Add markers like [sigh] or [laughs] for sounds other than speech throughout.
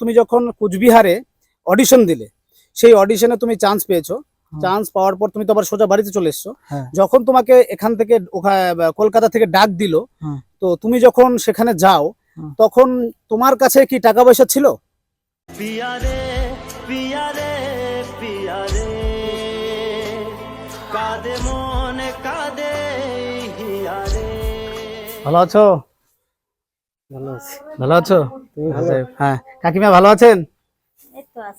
তুমি যখন কুচবিহারে অডিশন দিলে সেই অডিশনে তুমি চান্স পেয়েছ। চান্স পাওয়ার পর তুমি তো আবার সোজা বাড়িতে চলে এসছো। হ্যাঁ। যখন তোমাকে এখান থেকে ওখা- কলকাতা থেকে ডাক দিল তো তুমি যখন সেখানে যাও তখন তোমার কাছে কি টাকা পয়সা ছিল? কাঁদে মনে কাঁদে ভালো আছো? ভালো আছি। ভালো হ্যাঁ। কাকিমা ভালো আছেন?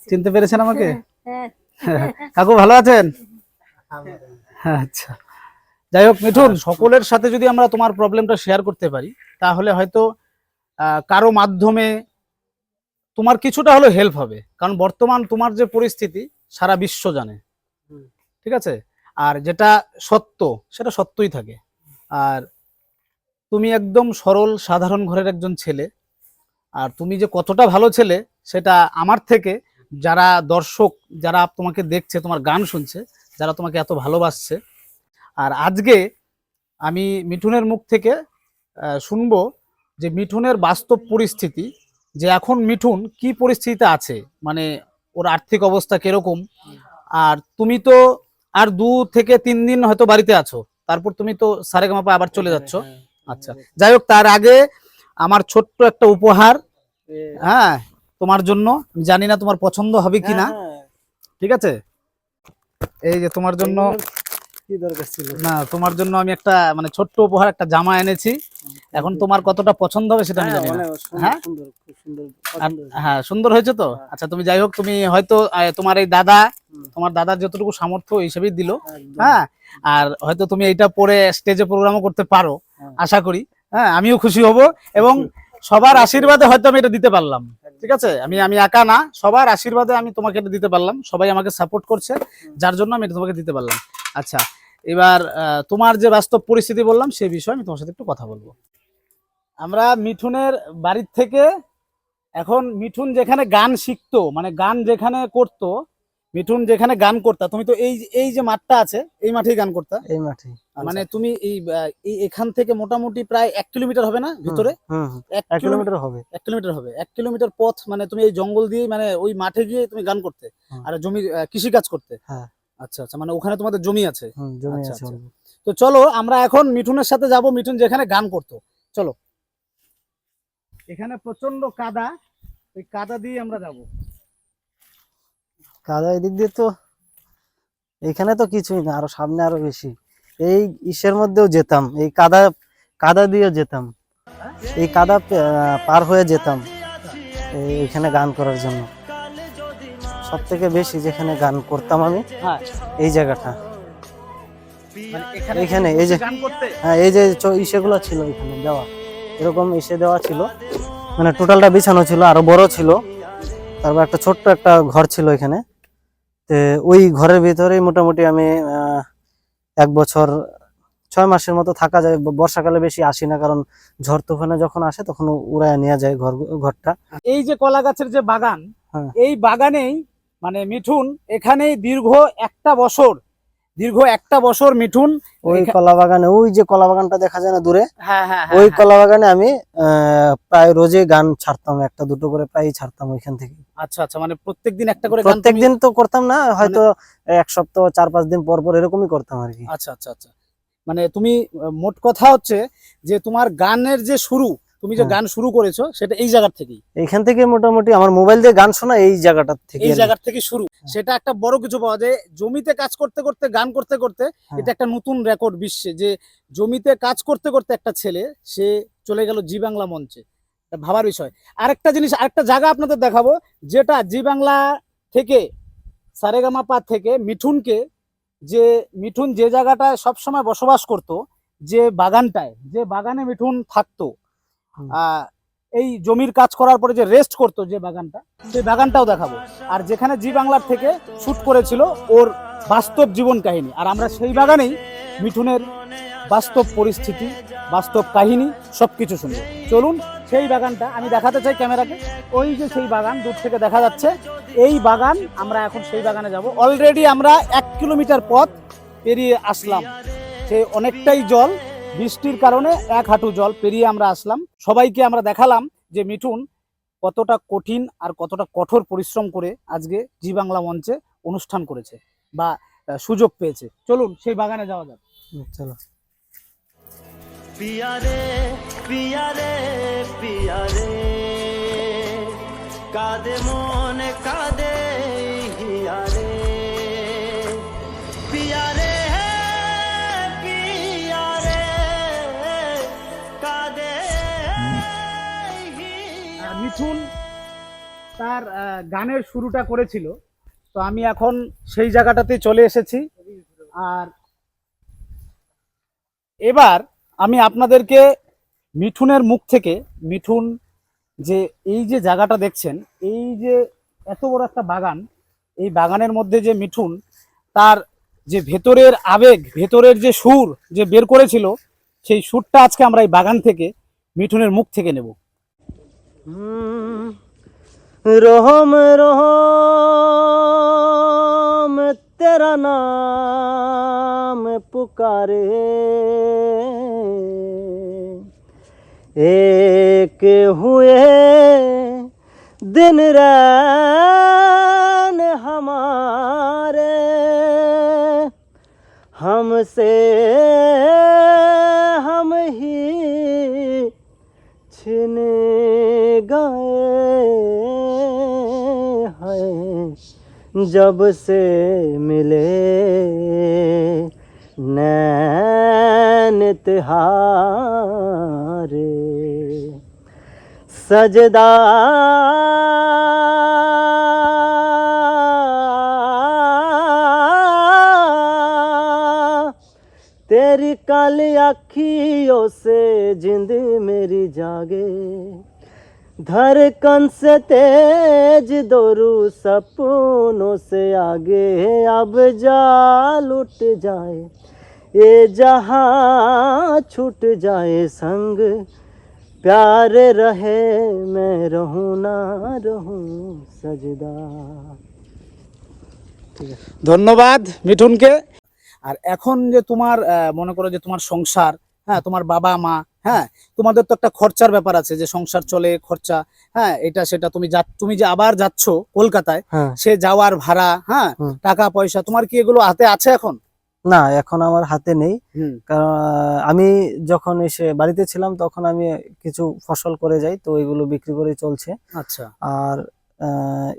চিনতে পেরেছেন আমাকে? হ্যাঁ [laughs] কাকু ভালো আছেন? আচ্ছা। যাই হোক মিঠুন সকলের সাথে যদি আমরা তোমার প্রবলেমটা শেয়ার করতে পারি তাহলে হয়তো কারও মাধ্যমে তোমার কিছুটা হলেও হেল্প হবে। কারণ বর্তমান তোমার যে পরিস্থিতি সারা বিশ্ব জানে। ঠিক আছে? আর যেটা সত্য সেটা সত্যই থাকে। আর তুমি একদম সরল সাধারণ ঘরের একজন ছেলে আর তুমি যে কতটা ভালো ছেলে সেটা আমার থেকে যারা দর্শক যারা তোমাকে দেখছে তোমার গান শুনছে যারা তোমাকে এত ভালোবাসছে। আর আজকে আমি মিঠুনের মুখ থেকে শুনব যে মিঠুনের বাস্তব পরিস্থিতি যে এখন মিঠুন কি পরিস্থিতিতে আছে মানে ওর আর্থিক অবস্থা কীরকম? আর তুমি তো আর দু থেকে তিন দিন হয়তো বাড়িতে আছো তারপর তুমি তো সারেগামাপা আবার চলে যাচ্ছ। আচ্ছা যাই হোক তার আগে আমার ছোট্ট একটা উপহার হ্যাঁ। তোমার জন্য। জানি না তোমার পছন্দ হবে কি না হ্যাঁ, ঠিক আছে? এই যে তোমার জন্য কি দরকার ছিল? না তোমার জন্য আমি একটা মানে ছোট্ট উপহার একটা জামা এনেছি। এখন তোমার কতটা পছন্দ হবে সেটা আমি হ্যাঁ, জানি না। সুন্দর, হ্যাঁ? হ্যাঁ সুন্দর হয়েছে তো? আচ্ছা তুমি যাই হোক তুমি হয়তো তোমার এই দাদা তোমার দাদার যতটুকু সামর্থ্য হিসেবেই দিল। হ্যাঁ? আর হয়তো তুমি এইটা পরে স্টেজে প্রোগ্রামও করতে পারো। হ্যাঁ। আশা করি। হ্যাঁ আমিও খুশি হব এবং সবার আশীর্বাদে হয়তো আমি এটা দিতে পারলাম। ঠিক আছে? আমি আমি একা না সবার আশীর্বাদে আমি তোমাকে এটা দিতে পারলাম। সবাই আমাকে সাপোর্ট করছে যার জন্য আমি এটা তোমাকে দিতে পারলাম। আচ্ছা এবার তোমার যে বাস্তব পরিস্থিতি বললাম সেই বিষয়ে আমি তোমার সাথে একটু কথা বলব। আমরা মিঠুনের বাড়ির থেকে এখন মিঠুন যেখানে গান শিখতো মানে গান যেখানে করতো মিঠুন যেখানে গান করতা তুমি তো এই এই যে মাঠটা আছে এই মাঠেই গান করতা? এই মাঠে মানে তুমি এই এখান থেকে মোটামুটি প্রায় এক কিলোমিটার হবে না ভিতরে? এক এক কিলোমিটার হবে। এক কিলোমিটার হবে। এক কিলোমিটার পথ মানে তুমি এই জঙ্গল দিয়ে মানে ওই মাঠে গিয়ে তুমি গান করতে আর জমি কৃষি কাজ করতে। হ্যাঁ। আচ্ছা আচ্ছা মানে ওখানে তোমাদের জমি আছে। আচ্ছা, আছে আচ্ছা। তো চলো আমরা এখন মিঠুনের সাথে যাব মিঠুন যেখানে গান করতো। চলো। এখানে প্রচণ্ড কাদা। ওই কাদা দিয়ে আমরা যাব। কাদা এদিক দিয়ে তো এখানে তো কিছুই না আরও সামনে আরও বেশি। এই ইসের মধ্যেও যেতাম এই কাদা কাদা দিয়ে যেতাম। এই কাদা পার হয়ে যেতাম এই- এখানে গান করার জন্য। সব থেকে বেশি যেখানে গান করতাম আমি হ্যাঁ এই জায়গাটা। মানে এখানে এই যে- হ্যাঁ এই যে ইসেগুলো ছিল এখানে দেওয়া। এরকম ইসে দেওয়া ছিল। মানে টোটালটা বিছানো ছিল আরও বড় ছিল। তারপর একটা ছোট্ট একটা ঘর ছিল এখানে। তো ওই ঘরের ভিতরেই মোটামুটি আমি আহ, এক বছর ছয় মাসের মতো থাকা যায় বর্ষাকালে বেশি আসি না কারণ ঝড় তুফানে যখন আসে তখন উড়ায় নেওয়া যায় ঘর ঘরটা এই যে কলা গাছের যে বাগান হ্যাঁ। এই বাগানেই মানে মিঠুন এখানেই দীর্ঘ একটা বছর দীর্ঘ একটা বছর মিঠুন ওই কলা বাগানে ওই যে কলা বাগানটা দেখা যায় না দূরে? হ্যাঁ হ্যাঁ ওই কলা বাগানে আমি প্রায় রোজে গান ছাড়তাম একটা দুটো করে প্রায় ছাড়তাম ওইখান থেকে। আচ্ছা আচ্ছা মানে প্রত্যেকদিন একটা করে গান প্রত্যেক দিন তো করতাম না হয়তো এক সপ্তাহ চার পাঁচ দিন পর পর এরকমই করতাম আর কি। আচ্ছা আচ্ছা আচ্ছা। মানে তুমি মোট কথা হচ্ছে যে তোমার গানের যে শুরু তুমি যে হ্যাঁ। গান শুরু করেছ সেটা এই জায়গার থেকেই। এইখান থেকে মোটামুটি আমার মোবাইল দিয়ে গান শোনা এই জায়গাটার থেকে এই জায়গা থেকে শুরু। সেটা একটা বড় কিছু পাওয়া যায়। জমিতে কাজ করতে করতে গান করতে করতে হ্যাঁ। এটা একটা নতুন রেকর্ড বিশ্বে যে জমিতে কাজ করতে করতে একটা ছেলে সে চলে গেল জি বাংলা মঞ্চে। ভাবার বিষয়। আরেকটা জিনিস আরেকটা জায়গা আপনাদের দেখাবো যেটা জি বাংলা থেকে সারেগামাপা থেকে মিঠুনকে যে মিঠুন যে জায়গাটায় সবসময় বসবাস করত যে বাগানটায় যে বাগানে মিঠুন থাকতো এই জমির কাজ করার পরে যে রেস্ট করতো যে বাগানটা, সেই বাগানটাও দেখাবো। আর যেখানে জি বাংলার থেকে শুট করেছিল ওর বাস্তব জীবন কাহিনী। আর আমরা সেই বাগানেই মিঠুনের বাস্তব পরিস্থিতি, বাস্তব কাহিনী সব কিছু শুনব। চলুন সেই বাগানটা, আমি দেখাতে চাই ক্যামেরাকে। ওই যে সেই বাগান, দূর থেকে দেখা যাচ্ছে। এই বাগান, আমরা এখন সেই বাগানে যাব। অলরেডি আমরা এক কিলোমিটার পথ পেরিয়ে আসলাম। সে অনেকটাই জল বৃষ্টির কারণে এক হাঁটু জল পেরিয়ে আমরা আসলাম। সবাইকে আমরা দেখালাম যে মিঠুন কতটা কঠিন আর কতটা কঠোর পরিশ্রম করে আজকে জি বাংলা মঞ্চে অনুষ্ঠান করেছে বা সুযোগ পেয়েছে। চলুন সেই বাগানে যাওয়া যাক। চলো। পিয়ারে পিয়ারে পিয়ারে কাদে মনে কাদের মিঠুন তার গানের শুরুটা করেছিল। তো আমি এখন সেই জায়গাটাতে চলে এসেছি। আর এবার আমি আপনাদেরকে মিঠুনের মুখ থেকে, মিঠুন যে এই যে জায়গাটা দেখছেন, এই যে এত বড় একটা বাগান, এই বাগানের মধ্যে যে মিঠুন, তার যে ভেতরের আবেগ, ভেতরের যে সুর যে বের করেছিল, সেই সুরটা আজকে আমরা এই বাগান থেকে মিঠুনের মুখ থেকে নেব। रोहम रोहम तेरा नाम पुकारे। एक हुए दिन रैन हमारे हमसे हम ही छिन गए हैं जब से मिले नैन तिहारे। सजदा तेरी काली अखियों से जिंद मेरी जागे धड़कन से तेज दौड़ू सपनों से आगे अब जा लुट जाए ये जहां छूट जाए संग प्यार रहे मैं रहूं ना रहूं सजदा ठीक है ধন্যবাদ মিঠুনকে আর এখন যে তোমার মনে করো যে তোমার সংসার হ্যাঁ তোমার বাবা মা হ্যাঁ তোমাদের তো একটা খরচার ব্যাপার আছে যে সংসার চলে খরচা হ্যাঁ এটা সেটা তুমি যা তুমি যে আবার যাচ্ছ কলকাতায় হ্যাঁ। সে যাওয়ার ভাড়া হ্যাঁ টাকা পয়সা তোমার কি এগুলো হাতে আছে এখন? না এখন আমার হাতে নেই। কারণ আমি যখন এসে বাড়িতে ছিলাম তখন আমি কিছু ফসল করে যাই তো এগুলো বিক্রি করে চলছে। আচ্ছা। আর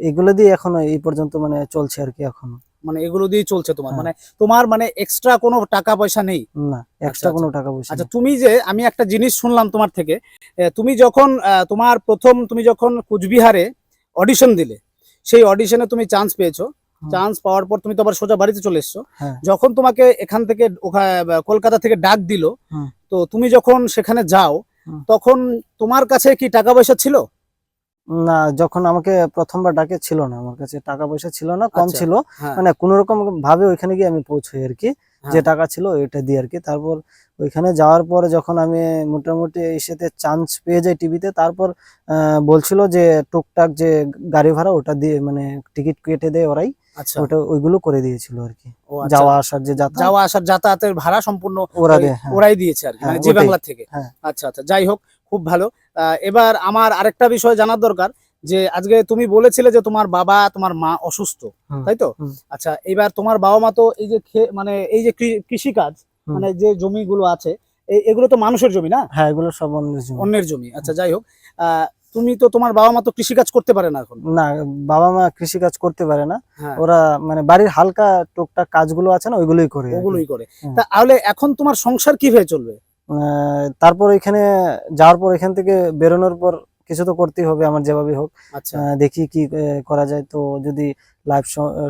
এগুলো দিয়ে এখনও এই পর্যন্ত মানে চলছে আর কি এখনও। মানে এগুলো দিয়ে চলছে তোমার। হ্যাঁ। মানে তোমার মানে এক্সট্রা কোনো টাকা পয়সা নেই। না এক্সট্রা আচ্ছা। কোনো টাকা পয়সা আচ্ছা তুমি যে আমি একটা জিনিস শুনলাম তোমার থেকে তুমি যখন তোমার প্রথম তুমি যখন কুচবিহারে অডিশন দিলে সেই অডিশনে তুমি চান্স পেয়েছ। চান্স পাওয়ার পর তুমি তো আবার সোজা বাড়িতে চলে এসছো। হ্যাঁ। যখন তোমাকে এখান থেকে কলকাতা থেকে ডাক দিল তো তুমি যখন সেখানে যাও তখন তোমার কাছে কি টাকা পয়সা ছিল? না যখন আমাকে প্রথমবার ডাকে ছিল না আমার কাছে টাকা পয়সা ছিল না কম আচ্ছা। ছিল হ্যাঁ মানে কোনো রকম ভাবে ওইখানে গিয়ে আমি পৌঁছাই আর কি হ্যাঁ। যে টাকা ছিল এটা দিয়ে আর কি তারপর ওইখানে যাওয়ার পরে যখন আমি মোটামুটি এসেতে চান্স পেয়ে যাই টিভিতে তারপর আহ, বলছিল যে টুকটাক যে গাড়ি ভাড়া ওটা দিয়ে মানে টিকিট কেটে দেয় ওরাই আচ্ছা ওটা ওইগুলো করে দিয়েছিল আর কি আচ্ছা। যাওয়া আসার যে যাতায়াত যাওয়া আসার যাতায়াতের ভাড়া সম্পূর্ণ ওরা ওই- দেয় হ্যাঁ। ওরাই দিয়েছে আর কি হ্যাঁ, মানে জি বাংলা থেকে হ্যাঁ। আচ্ছা আচ্ছা যাই হোক খুব ভালো। এবার আমার আরেকটা বিষয় জানার দরকার যে আজকে তুমি বলেছিলে যে তোমার বাবা তোমার মা অসুস্থ তাই তো? আচ্ছা এবার তোমার বাবা মা তো এই যে মানে এই যে কৃষি কাজ মানে যে জমিগুলো আছে এগুলো তো মানুষের জমি না? হ্যাঁ এগুলো সব অন্যের জন্য। অন্যের জমি আচ্ছা যাই হোক। আহ, তুমি তো তোমার বাবা মা তো কৃষি কাজ করতে পারে না এখন? না বাবা মা কৃষি কাজ করতে পারে না। হ্যাঁ। ওরা মানে বাড়ির হালকা টুকটাক কাজগুলো আছে না ওইগুলোই করে ওগুলোই করে। তাহলে এখন তোমার সংসার কীভাবে চলবে? তারপর এখানে যাওয়ার পর এখান থেকে বেরোনোর পর কিছু তো করতেই হবে আমার যেভাবে হোক। আচ্ছা। দেখি কি করা যায়। তো যদি লাইভ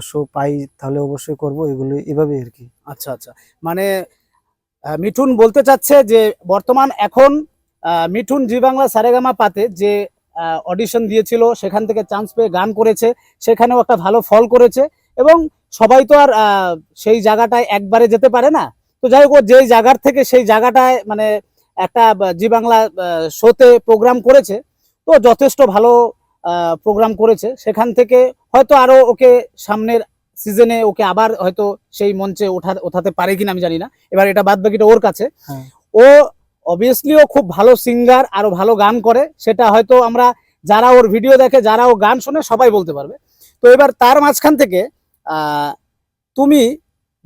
শো পাই তাহলে অবশ্যই করব এগুলো এভাবে আর কি। আচ্ছা আচ্ছা। মানে মিঠুন বলতে চাচ্ছে যে বর্তমান এখন মিঠুন জি বাংলা সারেগামা পাতে যে অডিশন দিয়েছিল সেখান থেকে চান্স পেয়ে গান করেছে সেখানেও একটা ভালো ফল করেছে। এবং সবাই তো আর সেই জায়গাটায় একবারে যেতে পারে না। তো যাই হোক যেই জায়গার থেকে সেই জায়গাটায় মানে একটা জি বাংলা শোতে প্রোগ্রাম করেছে তো যথেষ্ট ভালো প্রোগ্রাম করেছে। সেখান থেকে হয়তো আরও ওকে সামনের সিজনে ওকে আবার হয়তো সেই মঞ্চে ওঠা ওঠাতে পারে কিনা আমি জানি না। এবার এটা বাদ বাকিটা ওর কাছে। হ্যাঁ। ও অবভিয়াসলি ও খুব ভালো সিঙ্গার আরও ভালো গান করে। সেটা হয়তো আমরা যারা ওর ভিডিও দেখে যারা ও গান শুনে সবাই বলতে পারবে। তো এবার তার মাঝখান থেকে আহ, তুমি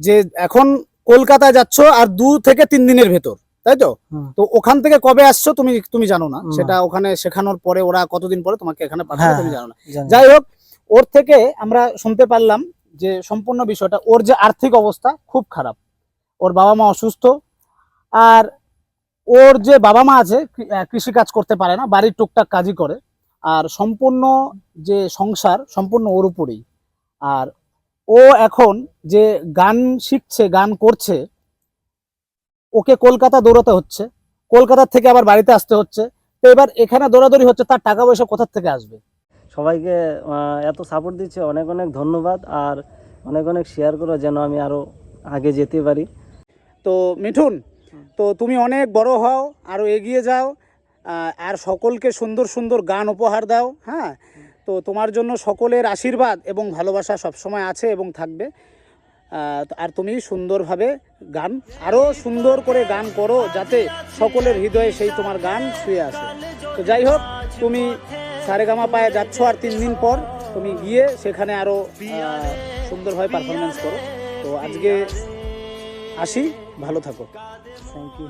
যে এখন কলকাতায় যাচ্ছ আর দু থেকে তিন দিনের ভেতর তাই তো? তো ওখান থেকে কবে আসছো তুমি তুমি জানো না। সেটা ওখানে শেখানোর পরে ওরা কতদিন পরে তোমাকে এখানে পাঠাবে হ্যাঁ, তুমি জানো না। যাই হোক ওর থেকে আমরা শুনতে পারলাম যে সম্পূর্ণ বিষয়টা ওর যে আর্থিক অবস্থা খুব খারাপ। ওর বাবা মা অসুস্থ আর ওর যে বাবা মা আছে কৃষি কাজ করতে পারে না বাড়ির টুকটাক কাজই করে। আর সম্পূর্ণ যে সংসার সম্পূর্ণ ওর উপরেই। আর ও এখন যে গান শিখছে গান করছে ওকে কলকাতা দৌড়াতে হচ্ছে কলকাতা থেকে আবার বাড়িতে আসতে হচ্ছে তো এবার এখানে দৌড়াদৌড়ি হচ্ছে তার টাকা পয়সা কোথা থেকে আসবে? সবাইকে এত সাপোর্ট দিচ্ছে অনেক অনেক ধন্যবাদ আর অনেক অনেক শেয়ার করো যেন আমি আরও আগে যেতে পারি। তো মিঠুন তো তুমি অনেক বড় হও আরও এগিয়ে যাও আর সকলকে সুন্দর সুন্দর গান উপহার দাও হ্যাঁ? তো তোমার জন্য সকলের আশীর্বাদ এবং ভালোবাসা সবসময় আছে এবং থাকবে। আর তুমি সুন্দরভাবে গান আরও সুন্দর করে গান করো যাতে সকলের হৃদয়ে সেই তোমার গান শুয়ে আসে। তো যাই হোক, তুমি সারেগামা পায়ে যাচ্ছ আর তিন দিন পর তুমি গিয়ে সেখানে আরও সুন্দরভাবে পারফরমেন্স করো। তো আজকে আসি, ভালো থাকো। Thank you